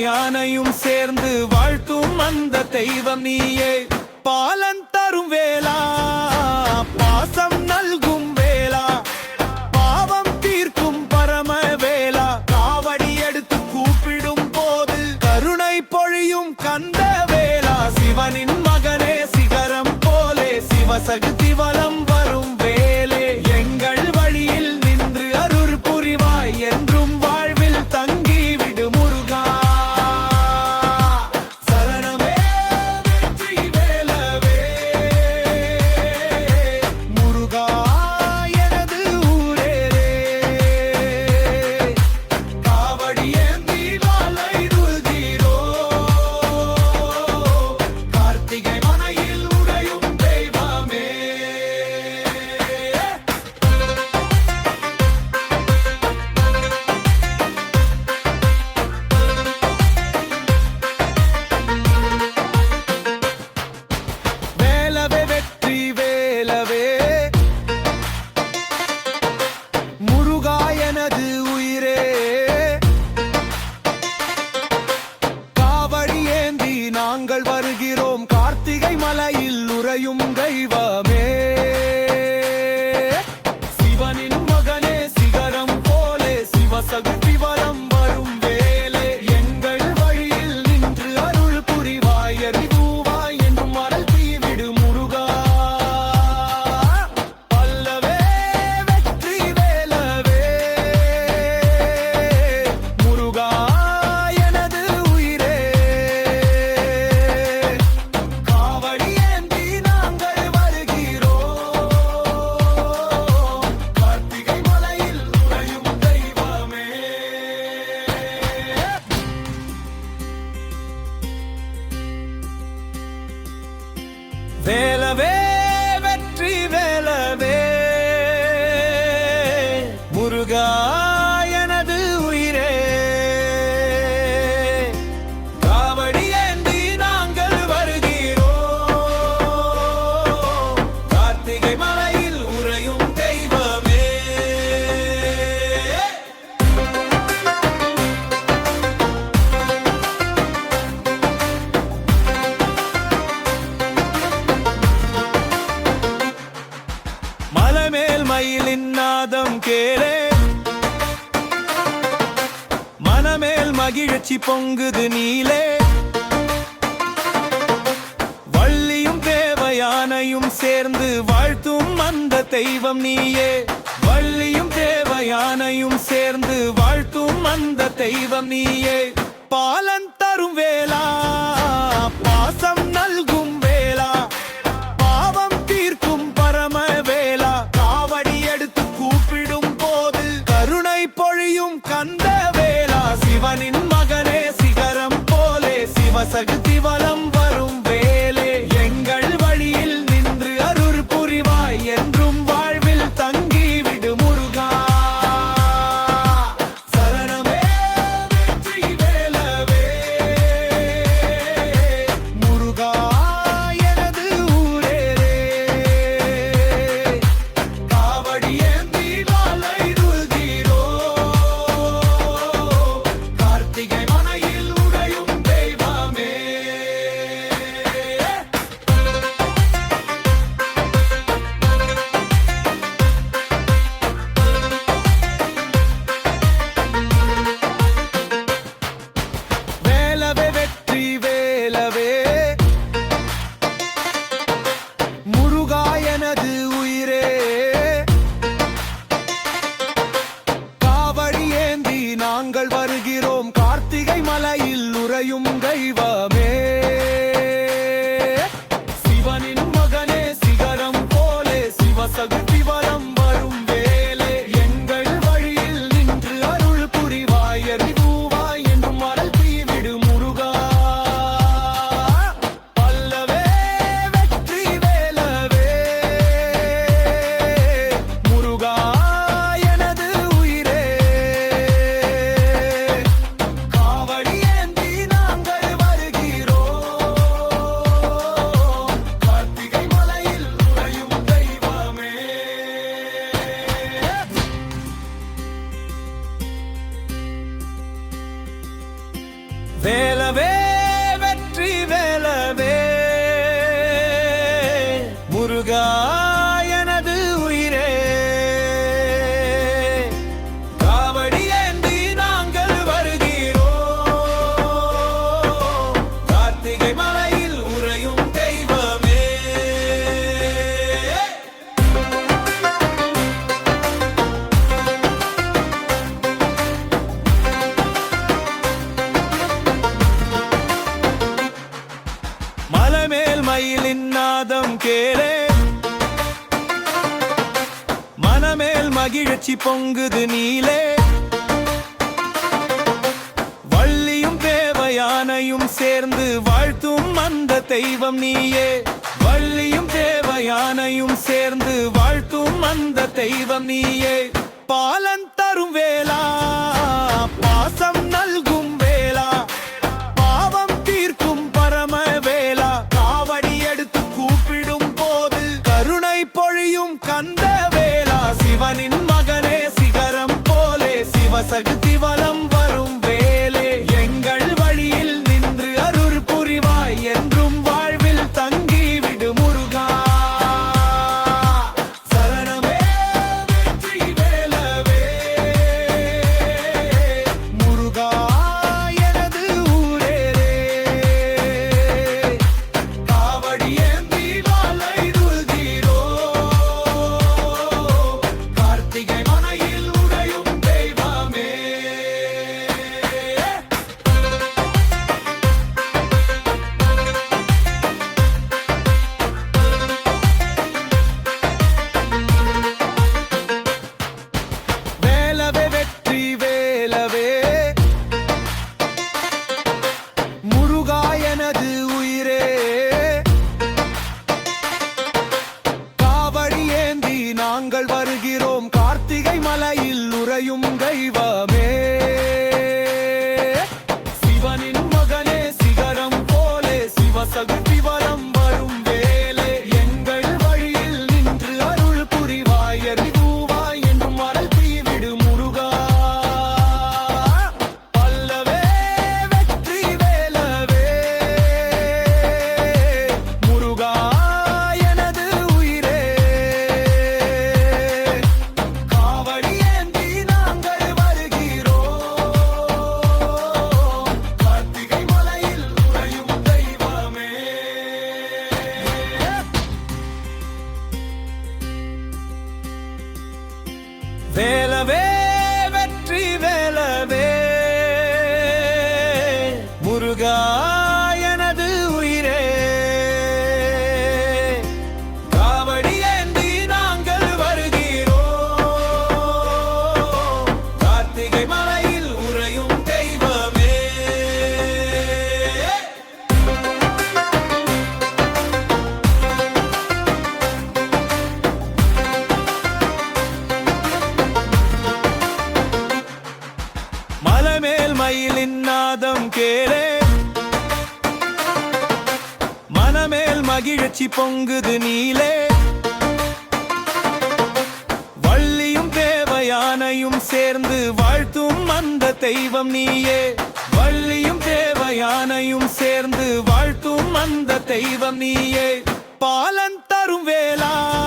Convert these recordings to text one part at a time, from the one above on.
யானையும் சேர்ந்து வாழ்த்தும் அந்த தெய்வம் நீயே. பாலன் தரும் வேளா பாசம் நல்கும் வேளா பாவம் தீர்க்கும் பரம வேளா. காவடி எடுத்து கூப்பிடும் போது கருணை பொழியும் கந்த வேளா. சிவனின் மகனே சிகரம் போலே சிவசக்தி வளம் குறையும் தெய்வமே. மகிழ்ச்சி பொங்குது நீலே. வள்ளியும் தேவயானையும் சேர்ந்து வாழ்த்தும் அந்த தெய்வம் நீயே. வள்ளியும் தேவயானையும் சேர்ந்து வாழ்த்தும் அந்த தெய்வம் நீயே. பாலன் தரும் வேளா பொங்குது நீலே. வள்ளியும் தேவயானையும் சேர்ந்து வாழ்த்தும் அந்த தெய்வம் நீயே. வள்ளியும் தேவயானையும் சேர்ந்து வாழ்த்தும் அந்த தெய்வம் நீயே. பாலன் தரும் வேளா பாசம் நல்கும் வேளா. பாவம் தீர்க்கும் பரம வேளா. காவடி எடுத்து கூப்பிடு மயிலின் நாதம் கேளே. மனமேல் மகிழ்ச்சி பொங்குது நீலே. வள்ளியும் தேவயானையும் சேர்ந்து வாழ்த்தும் அந்த தெய்வம் நீயே. வள்ளியும் தேவயானையும் சேர்ந்து வாழ்த்தும் அந்த தெய்வம் நீயே. பாலன் தரும் வேளா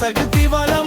సగతి వలం